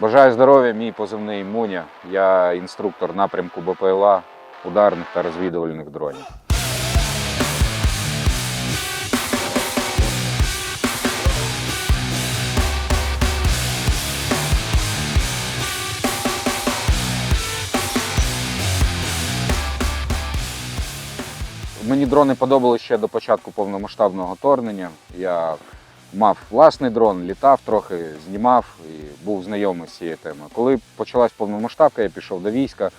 Бажаю здоров'я, мій позивний Муня. Я інструктор напрямку БПЛА, ударних та розвідувальних дронів. Мені дрони подобалися ще до початку повномасштабного вторгнення. Я мав власний дрон, літав трохи, знімав і був знайомий з цією темою. Коли почалась повномасштабка, я пішов до війська,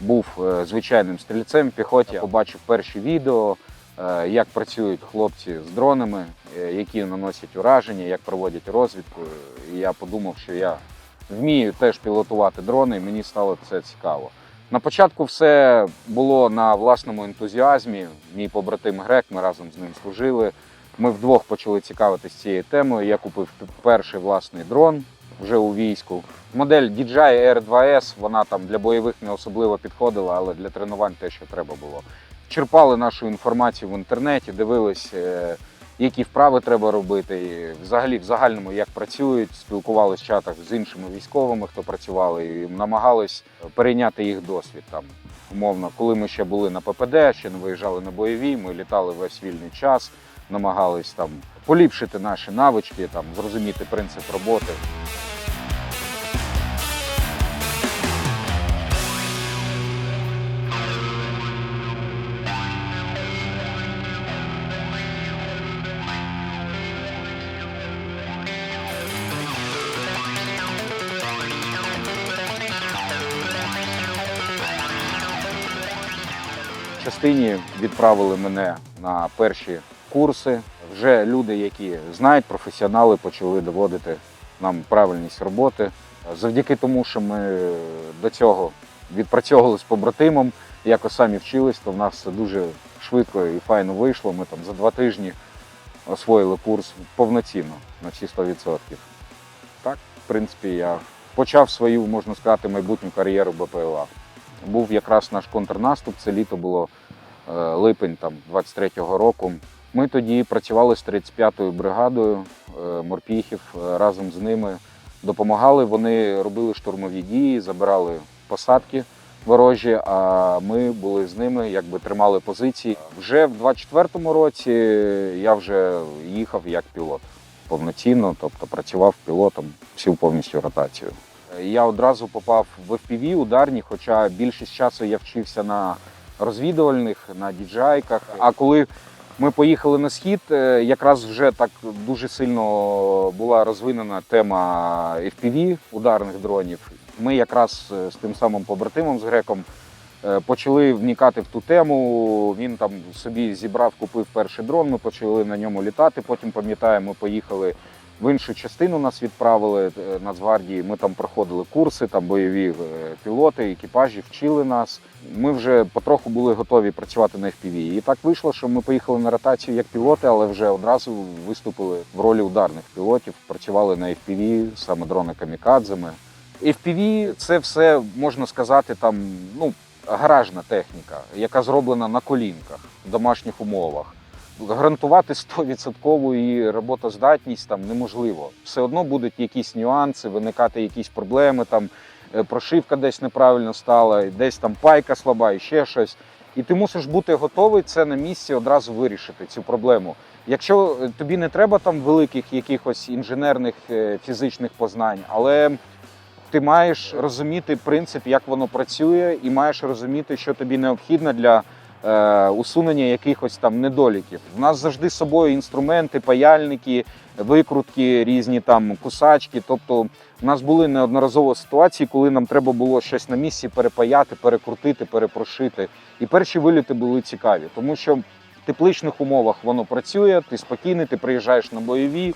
був е, звичайним стрільцем в піхоті. Побачив перші відео, е, як працюють хлопці з дронами, е, які наносять ураження, як проводять розвідку. І я подумав, що я вмію теж пілотувати дрони, і мені стало це цікаво. На початку все було на власному ентузіазмі. Мій побратим Грек, ми разом з ним служили. Ми вдвох почали цікавитися цією темою. Я купив перший власний дрон вже у війську. Модель DJI R2S, вона там для бойових не особливо підходила, але для тренувань те, що треба було. Черпали нашу інформацію в інтернеті, дивились, е, які вправи треба робити, взагалі в загальному як працюють, спілкувалися в чатах з іншими військовими, хто працювали, і намагались перейняти їх досвід там. Умовно, коли ми ще були на ППД, ще не виїжджали на бойові, ми літали весь вільний час, намагались там поліпшити наші навички, там зрозуміти принцип роботи. Частині відправили мене на перші курси. Вже люди, які знають, професіонали, почали доводити нам правильність роботи. Завдяки тому, що ми до цього відпрацьовували з побратимом, якось самі вчились, то в нас все дуже швидко і файно вийшло. Ми там за два тижні освоїли курс повноцінно на всі 100%. Так, в принципі, я почав свою, можна сказати, майбутню кар'єру БПЛА. Був якраз наш контрнаступ, це літо було е, липень там, 23-го року. Ми тоді працювали з 35-ю бригадою е, морпіхів е, разом з ними. Допомагали, вони робили штурмові дії, забирали посадки ворожі, а ми були з ними, якби тримали позиції. Вже в 24-му році я вже їхав як пілот повноцінно, тобто працював пілотом всю повністю ротацію. Я одразу попав в FPV ударні, хоча більшість часу я вчився на розвідувальних, на діджайках. А коли ми поїхали на схід, е, якраз вже так дуже сильно була розвинена тема FPV ударних дронів. Ми якраз е, з тим самим побратимом з греком е, почали вникати в ту тему. Він там собі зібрав, купив перший дрон. Ми почали на ньому літати. Потім пам'ятаю, ми поїхали в іншу частину. Нас відправили е, Нацгвардії. Ми там проходили курси, там бойові е, пілоти, екіпажі вчили нас. Ми вже потроху були готові працювати на FPV. І так вийшло, що ми поїхали на ротацію як пілоти, але вже одразу виступили в ролі ударних пілотів. Працювали на FPV, саме дрони камікадзами. FPV – це все можна сказати там, ну. Гаражна техніка, яка зроблена на колінках в домашніх умовах. Гарантувати 100% її роботоздатність там неможливо. Все одно будуть якісь нюанси, виникати якісь проблеми, там е, прошивка десь неправильно стала, десь там пайка слаба і ще щось. І ти мусиш бути готовий це на місці одразу вирішити цю проблему. Якщо е, тобі не треба там великих якихось інженерних е, фізичних познань, але ти маєш розуміти принцип, як воно працює, і маєш розуміти, що тобі необхідно для усунення якихось там недоліків. У нас завжди з собою інструменти, паяльники, викрутки, різні там кусачки. Тобто, у нас були неодноразово ситуації, коли нам треба було щось на місці перепаяти, перекрутити, перепрошити. І перші виліти були цікаві, тому що в тепличних умовах воно працює, ти спокійний, ти приїжджаєш на бойові.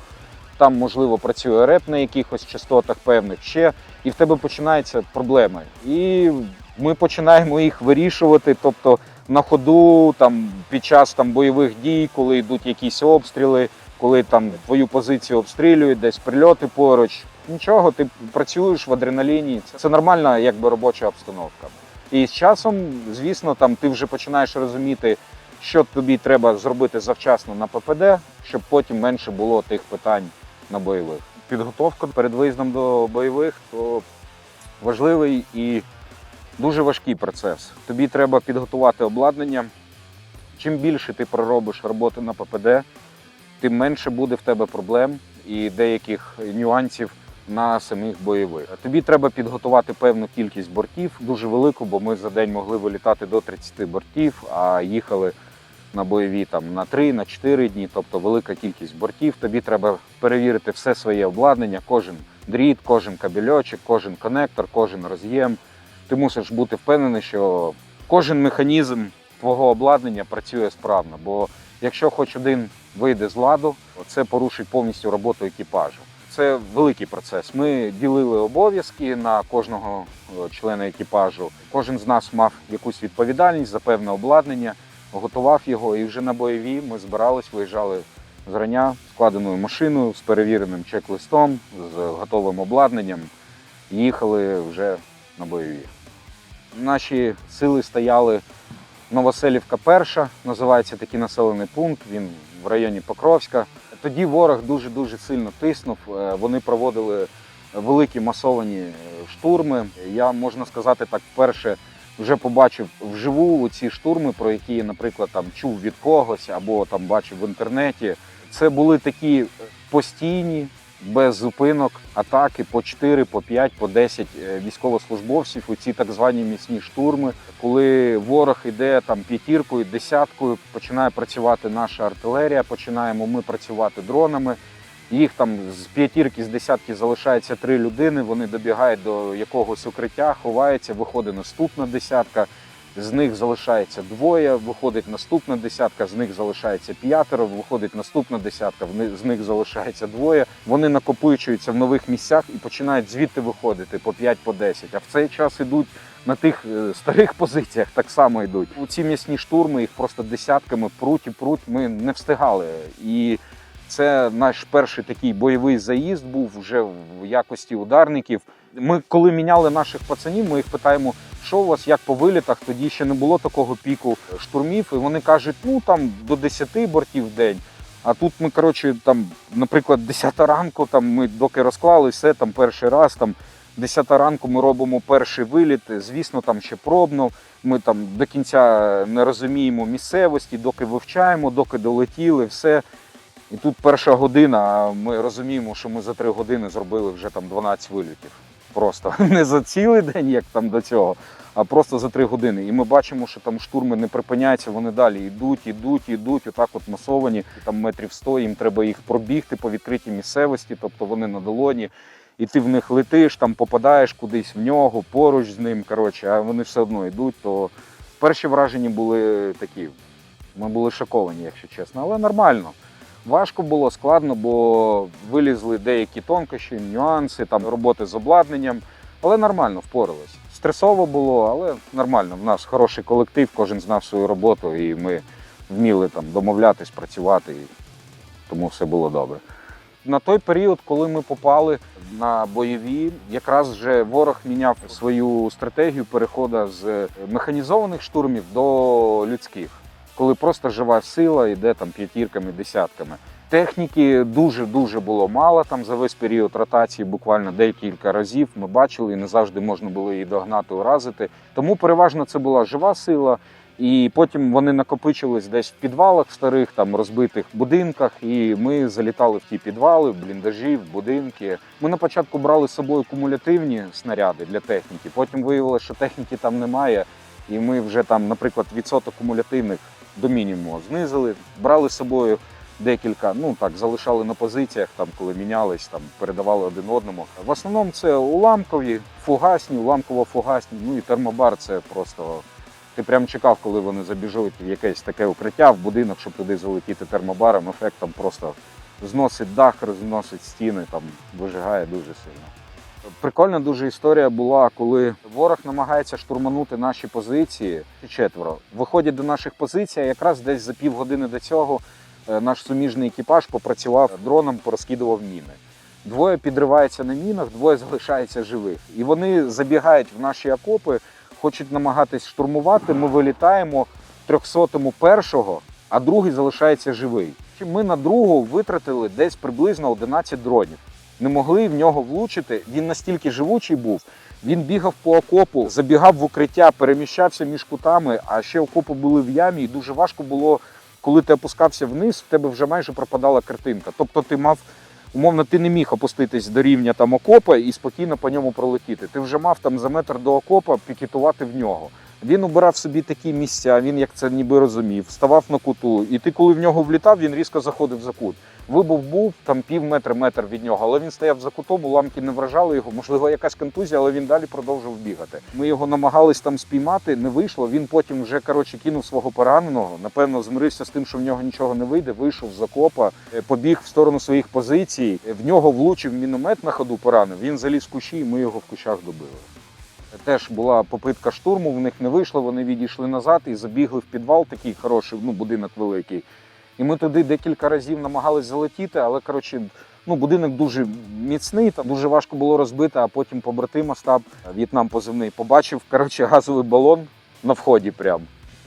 Там, можливо, працює реп на якихось частотах певних ще, і в тебе починаються проблеми. І ми починаємо їх вирішувати. Тобто на ходу, там під час там бойових дій, коли йдуть якісь обстріли, коли там твою позицію обстрілюють, десь прильоти поруч. Нічого, ти працюєш в адреналіні. Це, нормальна якби робоча обстановка. І з часом, звісно, там ти вже починаєш розуміти, що тобі треба зробити завчасно на ППД, щоб потім менше було тих питань на бойових. підготовка перед виїздом до бойових, то важливий і дуже важкий процес. Тобі треба підготувати обладнання. Чим більше ти проробиш роботи на ППД, тим менше буде в тебе проблем і деяких нюансів на самих бойових. Тобі треба підготувати певну кількість бортів, дуже велику, бо ми за день могли вилітати до 30 бортів, а їхали на бойові там на 3, на 4 дні, тобто велика кількість бортів. Тобі треба перевірити все своє обладнання, кожен дріт, кожен кабельочок, кожен конектор, кожен роз'єм. Ти мусиш бути впевнений, що кожен механізм твого обладнання працює справно. Бо якщо хоч один вийде з ладу, це порушить повністю роботу екіпажу. Це великий процес. Ми ділили обов'язки на кожного е, члена екіпажу. Кожен з нас мав якусь відповідальність за певне обладнання, готував його, і вже на бойові ми збирались, виїжджали зрання складеною машиною з перевіреним чек-листом, з готовим обладнанням. Їхали вже на бойові. Наші сили стояли Новоселівка перша, називається такий населений пункт. Він в районі Покровська. Тоді ворог дуже дуже сильно тиснув. Е, Вони проводили великі масовані е, штурми. Я можна сказати так, вперше вже побачив вживу ці штурми, про які наприклад, там чув від когось або там бачив в інтернеті. Це були такі постійні, без зупинок, атаки по 4, по 5, по 10 е, військовослужбовців у ці так звані міцні штурми, коли ворог іде там п'ятіркою, десяткою, починає працювати наша артилерія, починаємо ми працювати дронами. Їх там з п'ятірки, з десятки залишається три людини. Вони добігають до якогось укриття, ховаються, виходить наступна десятка. З них залишається двоє, виходить наступна десятка, з них залишається п'ятеро, виходить наступна десятка, з них залишається двоє. Вони накопичуються в нових місцях і починають звідти виходити по 5 по 10. А в цей час ідуть на тих е, старих позиціях, так само йдуть. У ці м'ясні штурми їх просто десятками пруть і пруть. Ми не встигали. І це наш перший такий бойовий заїзд був вже в якості ударників. Ми, коли міняли наших пацанів, ми їх питаємо, що у вас як по вилітах. Тоді ще не було такого піку штурмів. І вони кажуть, ну там до 10 бортів в день. А тут ми, коротше, там, наприклад, 10 ранку, там ми доки розклали все, там перший раз, там 10 ранку ми робимо перший виліт. Звісно, там ще пробно. Ми там до кінця не розуміємо місцевості, доки вивчаємо, доки долетіли, все. І тут перша година, а ми розуміємо, що ми за три години зробили вже там 12 вилітів. Просто не за цілий день, як там до цього, а просто за три години. І ми бачимо, що там штурми не припиняються, вони далі йдуть, йдуть, йдуть, отак от масовані, там метрів 100, їм треба їх пробігти по відкритій місцевості, тобто вони на долоні. І ти в них летиш, там попадаєш кудись в нього, поруч з ним. коротше, А вони все одно йдуть. То перші враження були такі. Ми були шоковані, якщо чесно, але нормально. Важко було, складно, бо вилізли деякі тонкощі, нюанси, там роботи з обладнанням, але нормально впоралися. Стресово було, але нормально. В нас хороший колектив, кожен знав свою роботу, і ми вміли там домовлятись, працювати, і тому все було добре. На той період, коли ми попали на бойові, якраз вже ворог міняв свою стратегію переходу з механізованих штурмів до людських коли просто жива сила йде там п'ятірками, десятками. Техніки дуже дуже було мало там за весь період ротації, буквально декілька разів. Ми бачили, і не завжди можна було її догнати, уразити. Тому переважно це була жива сила. І потім вони накопичились десь в підвалах старих там розбитих будинках, і ми залітали в ті підвали, в бліндажі, в будинки. Ми на початку брали з собою кумулятивні снаряди для техніки. Потім виявилося, що техніки там немає, і ми вже там, наприклад, відсоток кумулятивних до мінімуму знизили, брали з собою декілька, ну так, залишали на позиціях, там, коли мінялись, там, передавали один одному. В основному це уламкові, фугасні, уламково-фугасні, ну і термобар це просто. Ти прям чекав, коли вони забіжуть в якесь таке укриття в будинок, щоб туди залетіти термобаром. Ефект просто зносить дах, розносить стіни, там вижигає дуже сильно. Прикольна дуже історія була, коли ворог намагається штурманути наші позиції четверо. Виходять до наших позицій, якраз десь за півгодини до цього е, наш суміжний екіпаж попрацював дроном, порозкидував міни. Двоє підриваються на мінах, двоє залишаються живих. І вони забігають в наші окопи, хочуть намагатись штурмувати. Ми вилітаємо 300-му першого, а другий залишається живий. Ми на другого витратили десь приблизно 11 дронів. Не могли в нього влучити. Він настільки живучий був. Він бігав по окопу, забігав в укриття, переміщався між кутами, а ще окопи були в ямі, і дуже важко було, коли ти опускався вниз, в тебе вже майже пропадала картинка. Тобто ти мав, умовно, ти не міг опуститись до рівня там окопа і спокійно по ньому пролетіти. Ти вже мав там за метр до окопа пікетувати в нього. Він обирав собі такі місця, він як це ніби розумів, ставав на куту. І ти, коли в нього влітав, він різко заходив за кут. Вибув був там пів метра метр від нього, але він стояв за кутом, уламки не вражали його. Можливо, якась контузія, але він далі продовжував бігати. Ми його намагались там спіймати, не вийшло. Він потім вже коротше кинув свого пораненого. Напевно, змирився з тим, що в нього нічого не вийде. Вийшов з окопа, е, побіг в сторону своїх позицій. В нього влучив міномет на ходу поранив. Він заліз в кущі, і ми його в кущах добили. Теж була попитка штурму, в них не вийшло. Вони відійшли назад і забігли в підвал, такий хороший, ну будинок великий. І ми туди декілька разів намагались залетіти, але коротше, ну будинок дуже міцний, там дуже важко було розбити. А потім побратим Остап, В'єтнам позивний, побачив коротше, газовий балон на вході. Прям.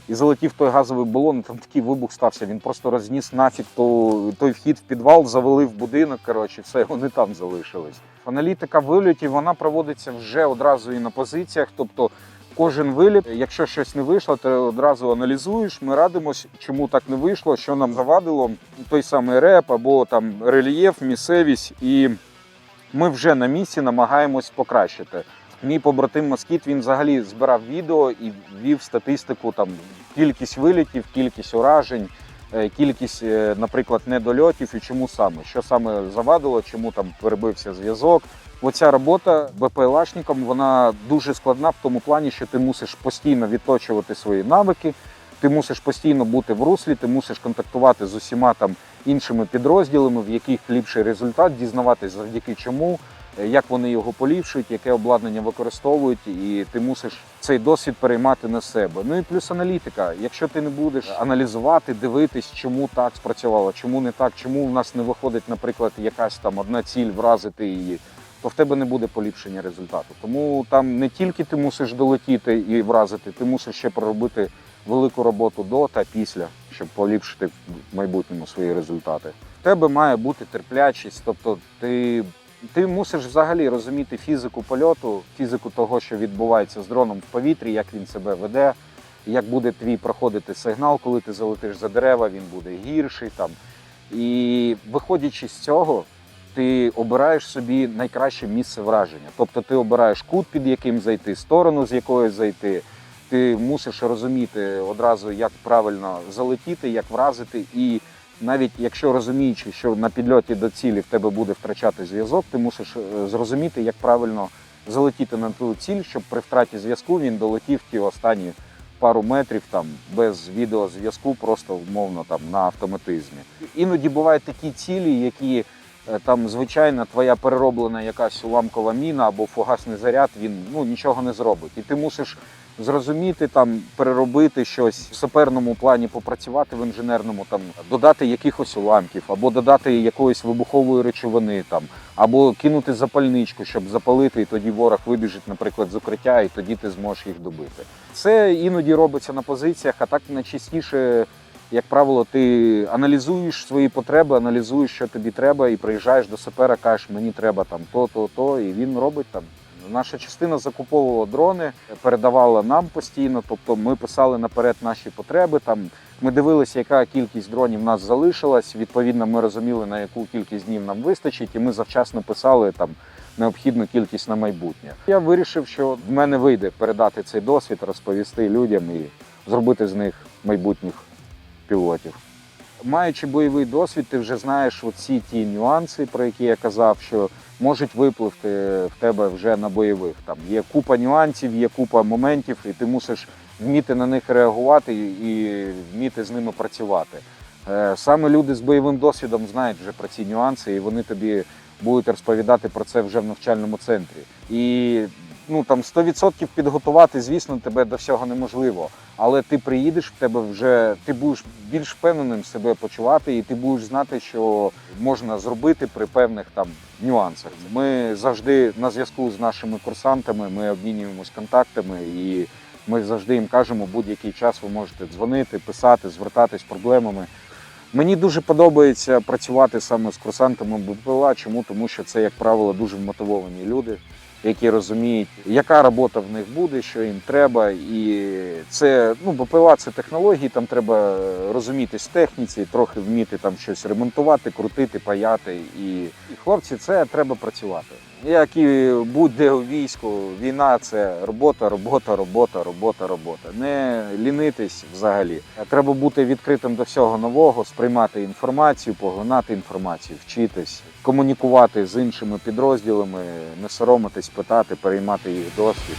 І залетів той газовий балон, там такий вибух стався. Він просто розніс нафіг то, той вхід в підвал, завалив будинок. Коротше, все, вони там залишились. Аналітика вильотів вона проводиться вже одразу і на позиціях. Тобто кожен виліт, якщо щось не вийшло, ти одразу аналізуєш. Ми радимось, чому так не вийшло, що нам завадило. Той самий реп або там рельєф, місцевість, і ми вже на місці намагаємось покращити. Мій побратим Москіт він взагалі збирав відео і вів статистику там кількість вилітів, кількість уражень, е, кількість, е, наприклад, недольотів і чому саме, що саме завадило, чому там перебився зв'язок. Оця робота БПЛАшником вона дуже складна в тому плані, що ти мусиш постійно відточувати свої навики, ти мусиш постійно бути в руслі, ти мусиш контактувати з усіма там іншими підрозділами, в яких ліпший результат, дізнаватись завдяки чому, е, як вони його поліпшують, яке обладнання використовують, і ти мусиш цей досвід переймати на себе. Ну і плюс аналітика. Якщо ти не будеш аналізувати, дивитись, чому так спрацювало, чому не так, чому в нас не виходить, наприклад, якась там одна ціль вразити її. То в тебе не буде поліпшення результату. Тому там не тільки ти мусиш долетіти і вразити, ти мусиш ще проробити велику роботу до та після, щоб поліпшити в майбутньому свої результати. В тебе має бути терплячість, тобто ти, ти мусиш взагалі розуміти фізику польоту, фізику того, що відбувається з дроном в повітрі, як він себе веде, як буде твій проходити сигнал, коли ти залетиш за дерева, він буде гірший там. І виходячи з цього, ти обираєш собі найкраще місце враження. Тобто ти обираєш кут, під яким зайти, сторону, з якої зайти. Ти мусиш розуміти одразу, як правильно залетіти, як вразити. І навіть якщо розуміючи, що на підльоті до цілі в тебе буде втрачати зв'язок, ти мусиш е, зрозуміти, як правильно залетіти на ту ціль, щоб при втраті зв'язку він долетів ті останні пару метрів там без відеозв'язку, просто умовно там на автоматизмі. Іноді бувають такі цілі, які там звичайно твоя перероблена якась уламкова міна або фугасний заряд, він ну нічого не зробить. І ти мусиш зрозуміти там, переробити щось в саперному плані, попрацювати в інженерному, там додати якихось уламків, або додати якоїсь вибухової речовини, там, або кинути запальничку, щоб запалити, і тоді ворог вибіжить, наприклад, з укриття, і тоді ти зможеш їх добити. Це іноді робиться на позиціях, а так найчастіше. Як правило, ти аналізуєш свої потреби, аналізуєш, що тобі треба, і приїжджаєш до сапера, кажеш, мені треба там то, то, то, і він робить там. Наша частина закуповувала дрони, передавала нам постійно. Тобто ми писали наперед наші потреби. Там ми дивилися, яка кількість дронів в нас залишилась. Відповідно, ми розуміли, на яку кількість днів нам вистачить, і ми завчасно писали там необхідну кількість на майбутнє. Я вирішив, що в мене вийде передати цей досвід, розповісти людям і зробити з них майбутніх пілотів. Маючи бойовий досвід, ти вже знаєш оці ті нюанси, про які я казав, що можуть випливти в тебе вже на бойових. Там є купа нюансів, є купа моментів, і ти мусиш вміти на них реагувати і вміти з ними працювати. Е, Саме люди з бойовим досвідом знають вже про ці нюанси, і вони тобі будуть розповідати про це вже в навчальному центрі. І ну там 100% підготувати, звісно, тебе до всього неможливо. Але ти приїдеш в тебе вже, ти будеш більш впевненим себе почувати, і ти будеш знати, що можна зробити при певних там нюансах. Ми завжди на зв'язку з нашими курсантами, ми обмінюємось контактами, і ми завжди їм кажемо, будь-який час ви можете дзвонити, писати, звертатись з проблемами. Мені дуже подобається працювати саме з курсантами БПЛА. Чому? Тому що це, як правило, дуже вмотивовані люди, які розуміють, яка робота в них буде, що їм треба. І це ну, БПЛА це технології, там треба розумітись техніці, трохи вміти там щось ремонтувати, крутити, паяти. І, і хлопці, це треба працювати. Як і будь-де у війську, війна це робота, робота, робота, робота, робота. Не лінитись взагалі. Треба бути відкритим до всього нового, сприймати інформацію, поглинати інформацію, вчитись, комунікувати з іншими підрозділами, не соромитись, питати, переймати їх досвід.